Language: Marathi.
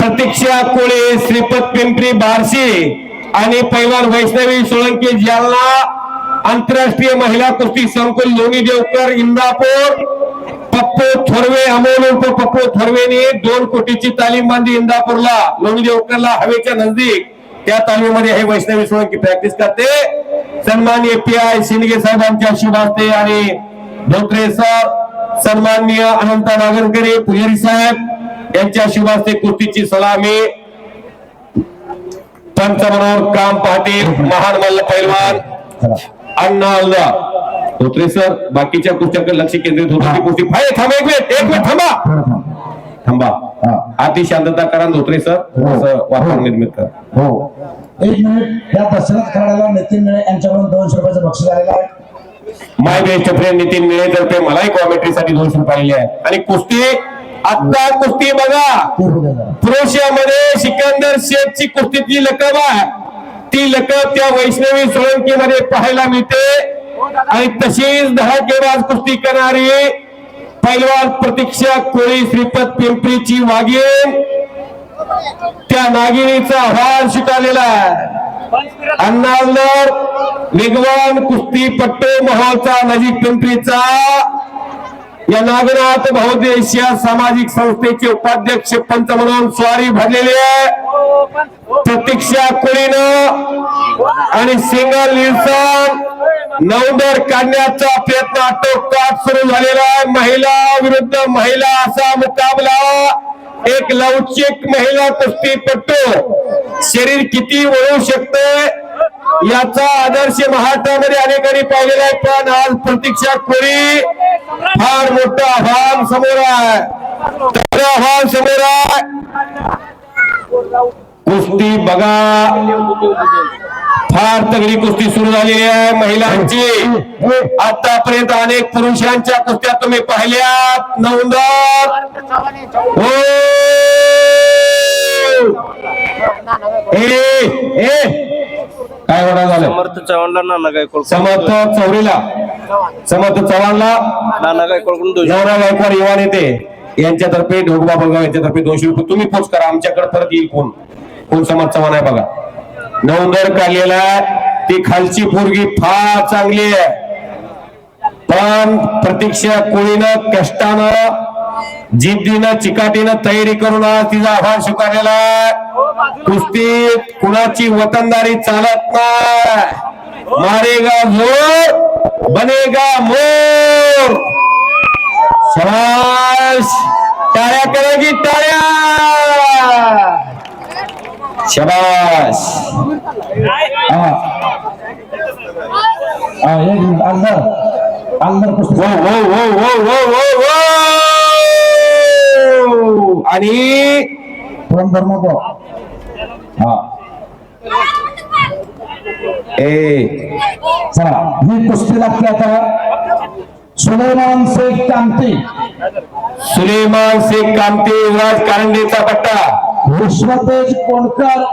प्रतीक्षा कोळे श्रीपद पिंपरी बारशी आणि पैलवान वैष्णवी सोळंकी जालना आंतरराष्ट्रीय महिला कुस्ती संकुल लोणी देवकर इंदापूर पप्पू थोरवे अमोल उर्फ पप्पू थोरवेने दोन कोटीची तालीम बांधली इंदापूरला लोणी देवकरला हवेच्या नजदीक. त्या तालीमीमध्ये हे वैष्णवी सोळंकी प्रॅक्टिस करते. सन्माननीय पी आय शिंदे साहेबांच्या शुभ हस्ते आणि धोत्रे सर सन्माननीय अनंता नागरकरी पुजारी साहेब यांच्या शुभ हस्ते कुस्तीची सलामी. पंच म्हणून काम पाहतील महान मल्ल पैलवान अण्णा धोत्रे सर बाकीच्या कुस्त्याकडे लक्ष केंद्रित होतं. ती कुस्ती फाय थांबा एक मिनिट एक मिनिट थांबा. थांब. हा. अति शांतता करा धोत्रे सर. असं वातावरण निर्मित करा. हो. एक मिनिट. या दशरथ खेळाडूला नितीन निळे यांच्याकडून दोनशे रुपयाचं बक्षीस आलेलं आहे. माय बेस्ट फ्रेंड नितीन निळेतर्फे मलाही कॉमेंट्री साठी दोनशे रुपये आलेले आहे आणि कुस्ती आता कुस्ती बघा. पुरुषामध्ये सिकंदर शेखची कुस्तीतली लकब आहे. ती लकब त्या वैष्णवी सोळंकी मध्ये पाहायला मिळते. आणि तशीच धडाकेबाज कुस्ती करणारी पैलवान प्रतीक्षा कोळी श्रीपत पिंपरीची वाघीण. त्या नागिनीचा आव्हान स्वीकारलेला आहे. अण्णालर वेगवान कुस्तीपट्टू महोत्सव नजीक पिंपरीचा. या नागनाथ बहुदेशीय सामाजिक संस्थेचे उपाध्यक्ष पंत म्हणून स्वारी भरलेली आहे. प्रतीक्षा कोळीनं आणि सिंगल निल्सन नवंदर काढण्याचा प्रयत्न आटोकाट सुरू झालेला आहे. महिला विरुद्ध महिला असा मुकाबला. एक लवचिक महिला कुस्तीपटू. शरीर किती वळू शकते? याचा आदर्श महाराष्ट्रामध्ये अनेकांनी पाहिलेला आहे पण आज प्रतीक्षा कोळी फार मोठं आव्हान समोर आहे. तर आव्हान समोर आहे. कुस्ती बघा. फार तगडी कुस्ती सुरू झालेली आहे महिलांची. आतापर्यंत अनेक पुरुषांच्या कुस्त्या तुम्ही पाहिल्यात. नवंदर हो ए ए काय होणार झालं समर्थ चव्हाणला नाना गायकवाड समर्थ चौरीला. समर्थ चव्हाणला नाना गायकवाडकडून नवरा गायकवाड युवा नेते. यांच्यातर्फे ढोकबा बळगाव यांच्यातर्फे दोनशे रुपये तुम्ही पोच करा. आमच्याकडे परत येईल कोण? कोण समाज चव्हाण आहे बघा. नवंदर काढलेला आहे. ती खालची पोरगी फार चांगली आहे. पण प्रतीक्षा कोळीनं कष्टानं जिद्दीनं चिकाटीनं तयारी करून आज तिचा आव्हान स्वीकारलेला आहे. कुस्तीत कुणाची वतनदारी चालत नाही. मारेगा जोर बनेगा मोर. शाबाश टाळ्या करा की टाळ्या. शाबाश हा. हा, अंदर. अंदर कुस्ती. वो वो वो वो वो वो वो आणि धर्म. हा. ए चला ही कुस्ती लागते आता. सुलेमान शेख कामती सुलेमान शेख कामते युवराज कारंडेचा पट्टा. विश्वतेज कोणकर.